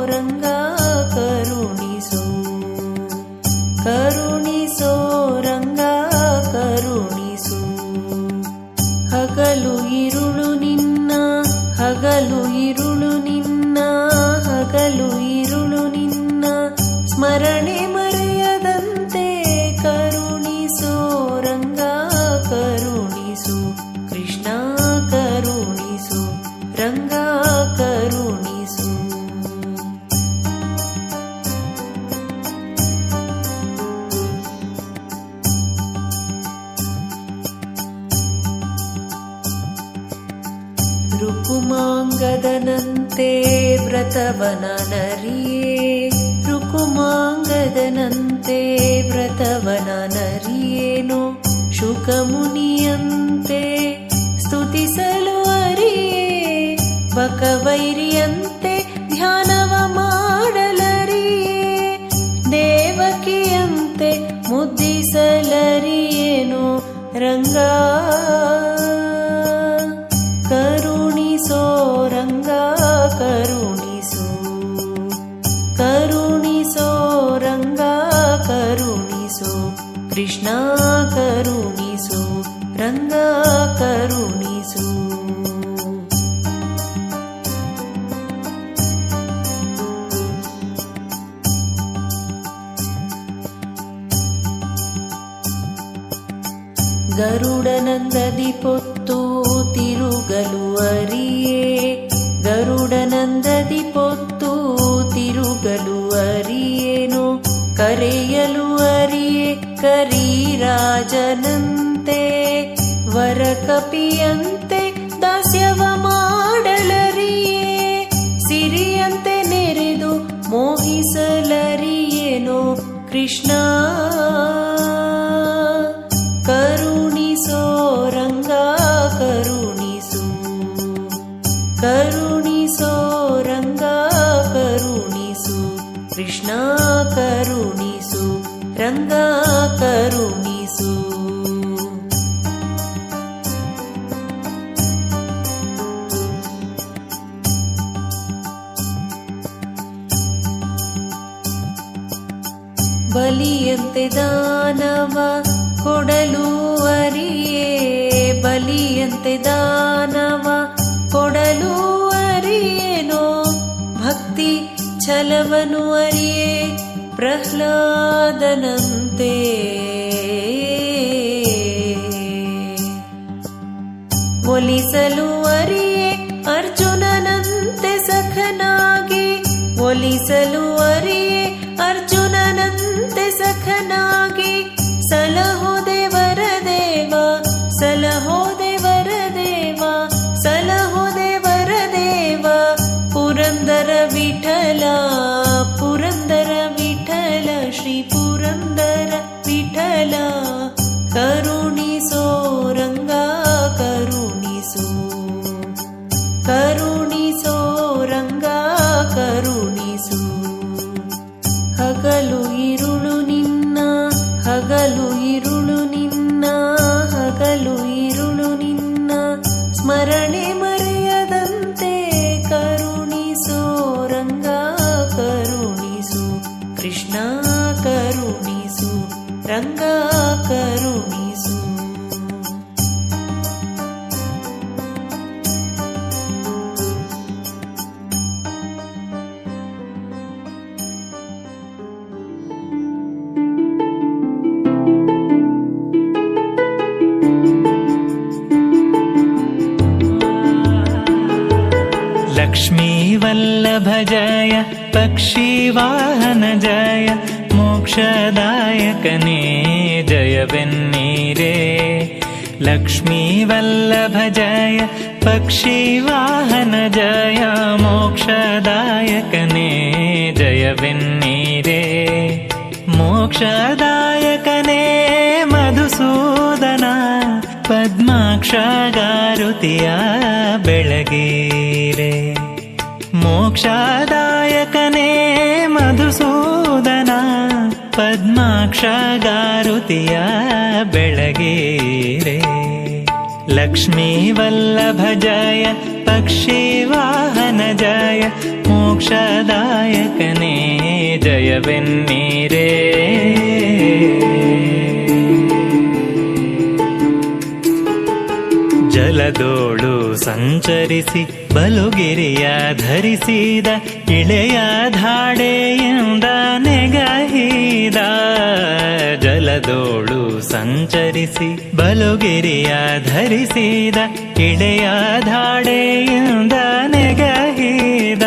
오른 ವ್ರತವನ ನರಿಯೇ ರುಕುಮಾಂಗದನಂತೆ ವ್ರತವನ ನರಿಯೇನು ಶುಕಮುನಿಯಂತೆ ಸ್ತುತಿಸಲು ಅರಿಯೇ ಬಕವೈರಿಯಂತೆ ಧ್ಯಾನವ ಮಾಡಲರಿಯೇ ದೇವಕಿಯಂತೆ ಮುದ್ದಿಸಲರಿಯೇನು ರಂಗ ಕರುಣಿಸು ಕೃಷ್ಣ ಕರುಣಿಸು ರಂಗ ಕರುಣಿಸು. ಗರುಡನಂದದಿ ಪೊತ್ತು ತಿರುಗಲು ಅರಿಯೇ ಗರುಡನಂದದಿ ಪೊತ್ತು ತಿರುಗಲು ಅರಿಯೇನು? ಕರೆಯಲು ಅರಿಯೇ ಕರಿರಾಜನಂತೆ ವರಕಪಿಯಂತೆ ದಾಸ್ಯವ ಮಾಡಲರಿಯೇ ಸಿರಿಯಂತೆ ನೆರೆದು ಮೋಹಿಸಲರಿಯೇನೋ ಕೃಷ್ಣ ಕೃಷ್ಣ ಕರುಣಿಸು ರಂಗ ಕರುಣಿಸು. ಬಲಿಯಂತೆ ದಾನವ ಕೊಡಲು ಅರಿಯೇ ಬಲಿಯಂತೆ ದಾನವ ಪ್ರಹ್ಲಾದನಂತೆ ಒಲಿಸಲು ಅರಿಯೇ ಅರ್ಜುನನಂತೆ ಸಖನಾಗಿ ಒಲಿಸಲು ಅರಿಯೇ ಅರ್ಜುನನಂತೆ ಸಖನಾಗಿ ಸಲಹೋ ದೇವರ ದೇವ ಸಲಹೋ ಇರುಳು ನಿನ್ನ ಹಗಲು ಇರುಳು ನಿನ್ನ ಸ್ಮರಣೆ ಮರೆಯದಂತೆ ಕರುಣಿಸೋ ರಂಗ ಕರುಣಿಸು ಕೃಷ್ಣ ಕರುಣಿಸು ರಂಗ ಕರುಣಿಸು पक्षीवाहन जय मोक्षदायकने जय वेन्नीरे। लक्ष्मीवल्लभ जय पक्षीवाहन जय मोक्षदायकने जय वेन्नीरे। मोक्षदायकने मधुसूदना पद्माक्षगारुतिया बेळगीरे। मोक्षादायकने मधुसूदना पद्माक्षगारुतिया बेळगेरे लक्ष्मीवल्लभ जय पक्षीवाहन जय मोक्षदायकने जय बिन्नी ಜಲದೋಳು ಸಂಚರಿಸಿ, ಬಲುಗಿರಿಯ ಧರಿಸಿದ ಇಳೆಯ ಧಾಡೆಯಿಂದ ನೆಗಹಿದ. ಜಲದೋಳು ಸಂಚರಿಸಿ, ಬಲುಗಿರಿಯ ಧರಿಸಿದ ಇಳೆಯ ಧಾಡೆಯಿಂದ ನೆಗಹಿದ.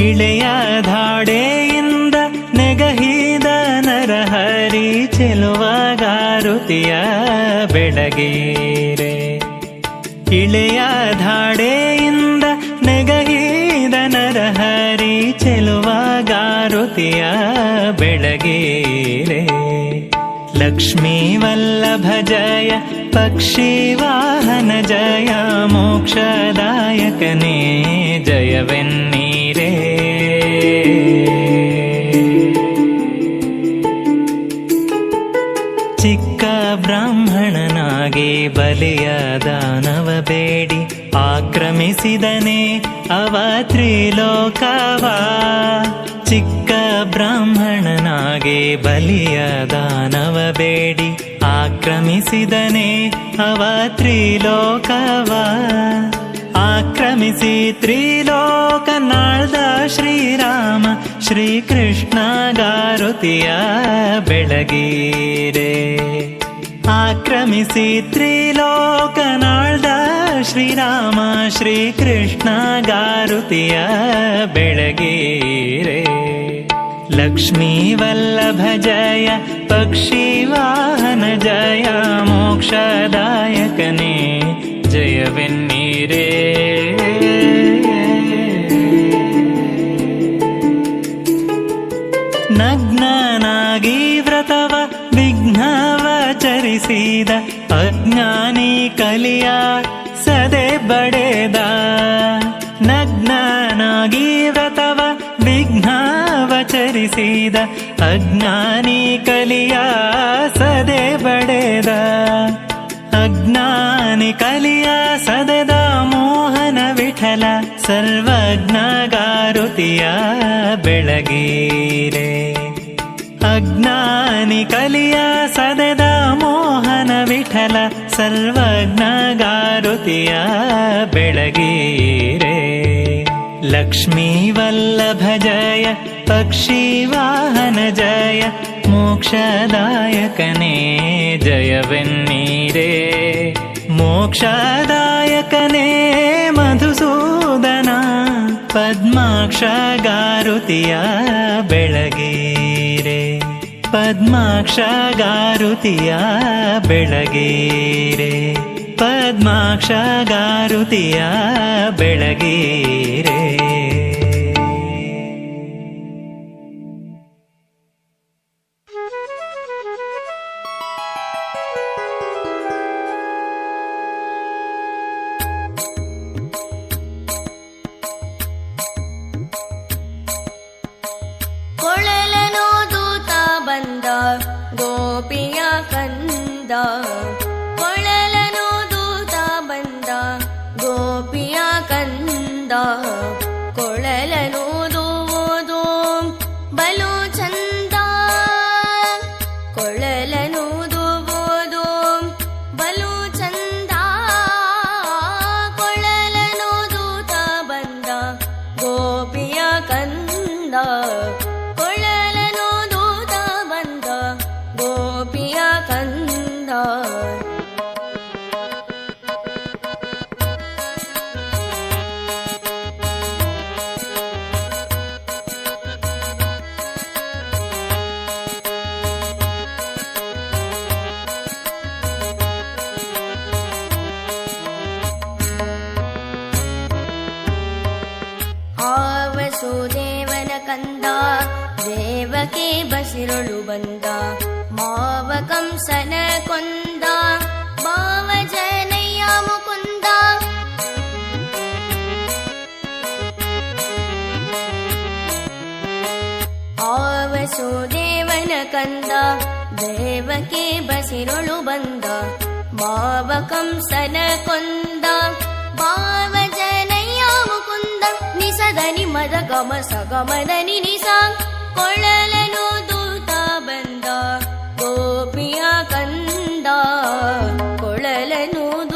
ಇಳೆಯ ಧಾಡೆಯಿಂದ ನೆಗಹಿದ ನರಹರಿ ಚೆಲುವಗಾರುತಿಯ ಬೆಳಗೀರೆ ಇಳೆಯ ಧಾಡೆಯಿಂದ ನೆಗಹಿದ ನರಹರಿ ಚೆಲುವಗಾರುತಿಯ ಬೆಳಗೀರೆ ಲಕ್ಷ್ಮೀ ವಲ್ಲಭ ಜಯ ಪಕ್ಷಿ ವಾಹನ ಜಯ ಮೋಕ್ಷದಾಯಕನೇ ಜಯವೆನ್ನೀರೇ ಬಲಿಯ ದಾನವ ಬೇಡಿ. ಆಕ್ರಮಿಸಿದನೆ ಅವ ತ್ರಿಲೋಕವ. ಚಿಕ್ಕ ಬ್ರಾಹ್ಮಣನಾಗೆ ಬಲಿಯ ದಾನವ ಬೇಡಿ. ಆಕ್ರಮಿಸಿದನೆ ಅವ ತ್ರಿಲೋಕವ. ಆಕ್ರಮಿಸಿ ತ್ರಿಲೋಕನಾಳ್ದ ಶ್ರೀರಾಮ ಶ್ರೀಕೃಷ್ಣ ಗಾರುತಿಯ ಬೆಳಗೀರೆ. ಆಕ್ರಮಿಸಿ ತ್ರಿಲೋಕನಾಳ್ದ ಶ್ರೀರಾಮ ಶ್ರೀಕೃಷ್ಣ ಗಾರುತಿಯ ಬೆಳಗೀರೆ ಲಕ್ಷ್ಮೀ ವಲ್ಲಭ ಜಯ ಪಕ್ಷಿ ವಾಹನ ಜಯ ಮೋಕ್ಷದಾಯಕನೇ ಜಯವೆನ್ನೀರೇ. ಚರಿಸಿದ ಅಜ್ಞಾನಿ ಕಲಿಯ ಸದೆ ಬಡೆದ ನಗ್ನಾನಾಗಿ ವ್ರತವ ವಿಘ್ನಾವಚರಿಸಿದ ಅಜ್ಞಾನಿ ಕಲಿಯ ಸದೆ ಬಡೆದ ಅಜ್ಞಾನಿ ಕಲಿಯ ಸದೆದ ಮೋಹನ ವಿಠಲ ಸರ್ವಜ್ಞಗಾರುತಿಯ ಬೆಳಗೀರೆ. अज्ञानि कलिया सददा मोहन विठल सर्वज्ञुतिया बिळगी रे जय पक्षीवाहन जय मोक्षदायकने जय वि मोक्षदायकने मधुसूदना ಜಯವೆನ್ನೀರೇ ಬೆಳಗೇರೆ. ಪದ್ಮಾಕ್ಷಗಾರುತಿಯ ಪದ್ಮಾಕ್ಷ ಗಾರುತಿಯ ಬೆಳಗೀರೆ. ಪದ್ಮಾಕ್ಷ ಗಾರುತಿಯ ಬೆಳಗೀರೆ ಪದ್ಮಾಕ್ಷ ಗಾರುತಿಯ ಬೆಳಗೀರೆ. ಕಂದ ಕೊಳಲನು ದೂತ ಬಂದ ಗೋಪಿಯ ಕಂದ. ಕಂದ ದೇವಕ್ಕೆ ಬಸಿರಳು ಬಂದ ಮಾವ ಕಂಸನ ಕೊಂದ ಮಾವ ಜನಯ್ಯ ಮುಕುಂದ ಆವಸುದೇವನ ಕಂದ ದೇವಕ್ಕೆ ಬಸಿರಳು ಬಂದ ಮಾವ ಕಂಸನ ಕೊಂದ ಮುಕುಂದ ನಿಮದ ಗಮ ಗಮ ಸಗಮದನಿ ನಿಸ ಕೊಳ್ಳಲನು ದೂತ ಬಂದ ಗೋಪಿಯ ಕಂದ. ಕೊಳಲನು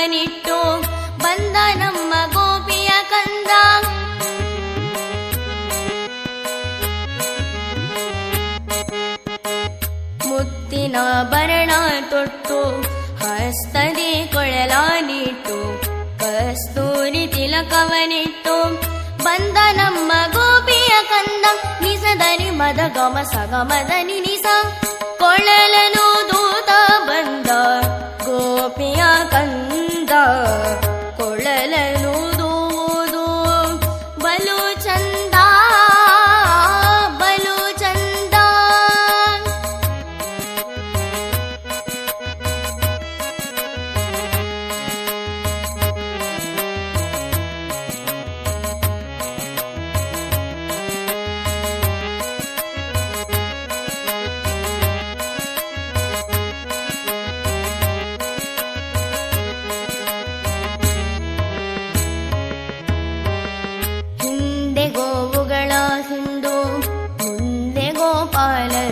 ತಿಲಕವನಿಟ್ಟು ಬಂದ ನಮ್ಮ ಗೋಪಿಯ ಕಂದ. ಮುತ್ತಿನ ಭರಣ ತೊಟ್ಟು ಹಸ್ತದಿ ಕೊಳಲಾನಿಟ್ಟು ಕಸ್ತೂರಿ ತಿಲಕವನಿಟ್ಟು ಬಂದ ನಮ್ಮ ಗೋಪಿಯ ಕಂದ. ನಿಸದನಿ ಮದ ಗಮ ಸಗಮದ ನಿಸ ಕೊಳಲನು ದೂತ ಬಂದ ಗೋಪಿಯ ಕಂದ. ಕೊಳಲನು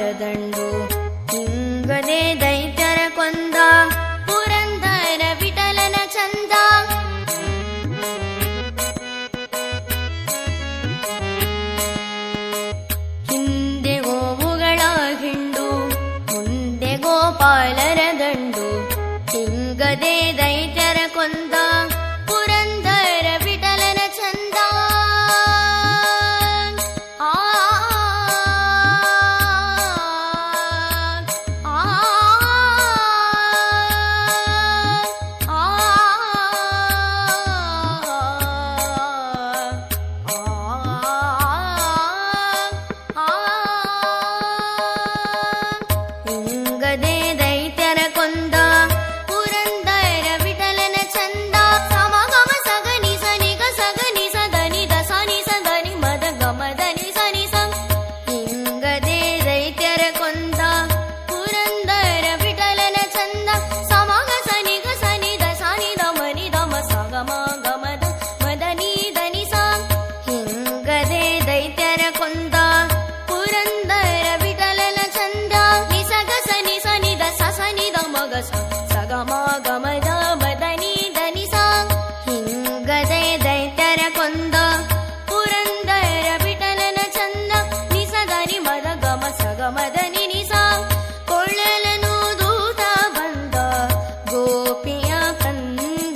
वरदण्ड